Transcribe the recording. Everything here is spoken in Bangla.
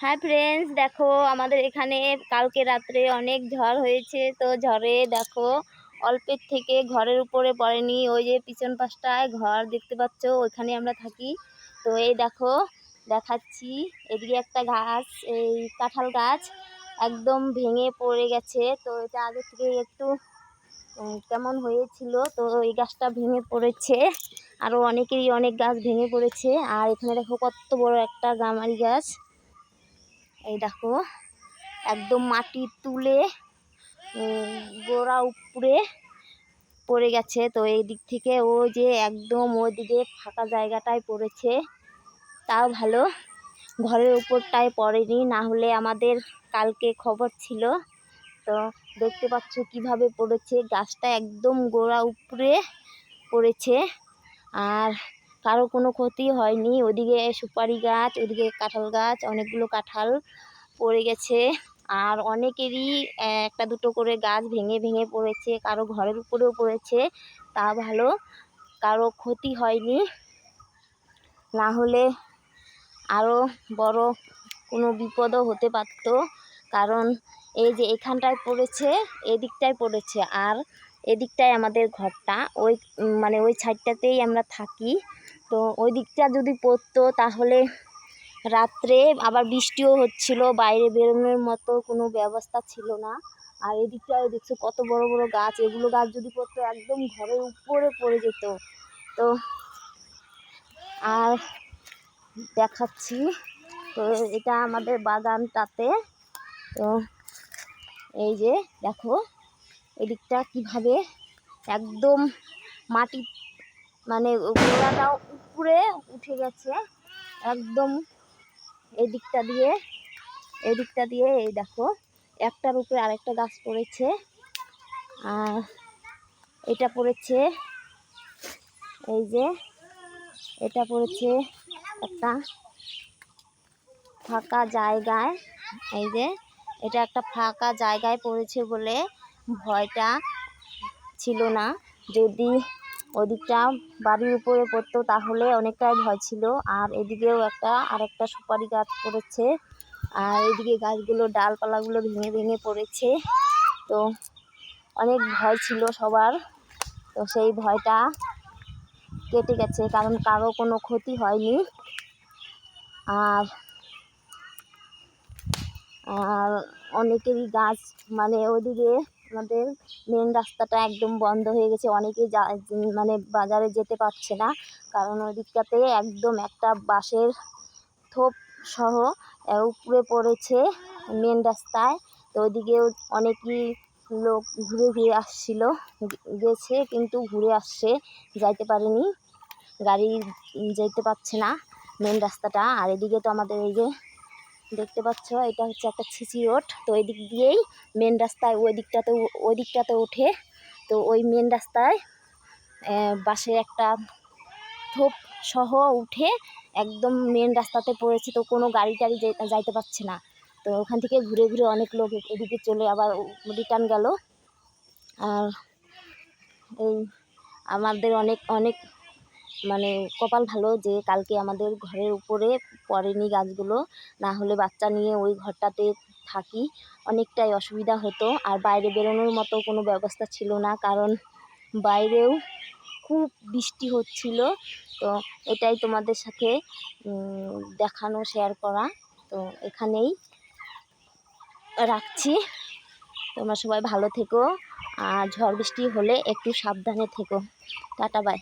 হ্যাঁ ফ্রেন্ডস দেখো আমাদের এখানে কালকে রাত্রে অনেক ঝড় হয়েছে, তো ঝড়ে দেখো অল্পের থেকে ঘরের উপরে পড়েনি, ওই যে পিছন পাশটায় ঘর দেখতে পাচ্ছ, ওইখানে আমরা থাকি। তো এই দেখো দেখাচ্ছি, এদিকে একটা গাছ, এই কাঁঠাল গাছ একদম ভেঙে পড়ে গেছে, তো এটা আগে থেকে একটু কেমন হয়েছিল, তো এই গাছটা ভেঙে পড়েছে আরও অনেকেরই অনেক গাছ ভেঙে পড়েছে, আর এখানে দেখো কত বড় একটা গামারি গাছ। এই দেখো, একদম মাটি তুলে গোড়া উপরে পড়ে গেছে। তো এই দিক থেকে ও যে একদম ওইদিকে ফাঁকা জায়গাটায় পড়েছে, তাও ভালো। ঘরের উপরটায় পড়েনি, না হলে আমাদের কালকে খবর ছিল। তো দেখতে পাচ্ছ কীভাবে পড়েছে, গাছটা একদম গোড়া উপরে পড়েছে। আর কারও কোনো ক্ষতি হয়নি। ওদিকে সুপারি গাছ, ওদিকে কাঁঠাল গাছ, অনেকগুলো কাঁঠাল পড়ে গেছে। আর অনেকেরই একটা দুটো করে গাছ ভেঙে ভেঙে পড়েছে, কারও ঘরের উপরেও পড়েছে, তা ভালো। কারও ক্ষতি হয়নি। না হলে আরও বড় কোনো বিপদও হতে পারত, কারণ এই যে এখানটায় পড়েছে, এদিকটায় পড়েছে। আর এদিকটায় আমাদের ঘরটা, ওই মানে ওই সাইডটাতেই আমরা থাকি। তো ওই দিকটা যদি পড়তো তাহলে রাত্রে আবার বৃষ্টিও হচ্ছিল, বাইরে বেরোনোর মতো কোনো ব্যবস্থা ছিল না। আর এদিকটায় দেখছ কত বড় বড় গাছ, এগুলো গাছ যদি পড়তো একদম ঘরের উপরে পড়ে যেত। তো আর দেখাচ্ছি, তো এটা আমাদের বাগানটাতে। তো এই যে দেখো, এদিকটা কীভাবে একদম মাটি মানে গোড়াটাও উপরে উঠে গেছে একদম এদিকটা দিয়ে এদিকটা দিয়ে এই দেখো, একটার উপরে আরেকটা গাছ পড়েছে। আর এটা পড়েছে এই যে, এটা পড়েছে একটা ফাঁকা জায়গায়, এই যে, এটা একটা ফাঁকা জায়গায় পড়েছে বলে ভয়টা ছিল না। যদি ওদিকটা বাড়ির উপরে পড়তো, তাহলে অনেকটাই ভয় ছিল। আর এদিকেও একটা, আরেকটা সুপারি গাছ পড়েছে। আর এদিকে গাছগুলো, ডালপালাগুলো ভেঙে ভেঙে পড়েছে। তো অনেক ভয় ছিল সবার। তো সেই ভয়টা কেটে গেছে, কারণ কারও কোনো ক্ষতি হয়নি। আর আর অনেকেরই গাছ মানে ওদিকে আমাদের মেন রাস্তাটা একদম বন্ধ হয়ে গেছে। অনেকেই যা মানে বাজারে যেতে পারছে না। কারণ ওই দিকটাতে একদম একটা বাঁশের থোপ সহ উপরে পড়েছে মেন রাস্তায়। তো ওইদিকেও অনেকই লোক ঘুরে ঘুরে আসছিল। গেছে কিন্তু ঘুরে আসছে, যাইতে পারেনি। গাড়ি যেতে পারছে না মেন রাস্তাটা। আর এদিকে তো আমাদের এই যে দেখতে পাচ্ছ, এটা হচ্ছে একটা সিসি রোড। তো ওই দিক দিয়েই মেন রাস্তায় ওই দিকটাতে ওই দিকটাতে ওঠে তো ওই মেন রাস্তায় বাসে একটা থোপ সহ উঠে একদম মেন রাস্তাতে পড়েছে। তো কোনো গাড়ি টাড়ি যাইতে পারছে না। তো ওখান থেকে ঘুরে ঘুরে অনেক লোক এদিকে চলে আবার রিটার্ন গেল। আর এই আমাদের অনেক অনেক মানে কপাল ভালো যে কালকে আমাদের ঘরের উপরে পড়েনি গাছগুলো না হলে বাচ্চা নিয়ে ওই ঘরটাতে থাকি, অনেকটাই অসুবিধা হতো। আর বাইরে বেরোনোর মতো কোনো ব্যবস্থা ছিল না, কারণ বাইরেও খুব বৃষ্টি হচ্ছিল। তো এটাই তোমাদের সাথে দেখানো শেয়ার করা। তো এখানেই রাখছি। তোমরা সবাই ভালো থেকো। আর ঝড় বৃষ্টি হলে একটু সাবধানে থেকো। Tata bye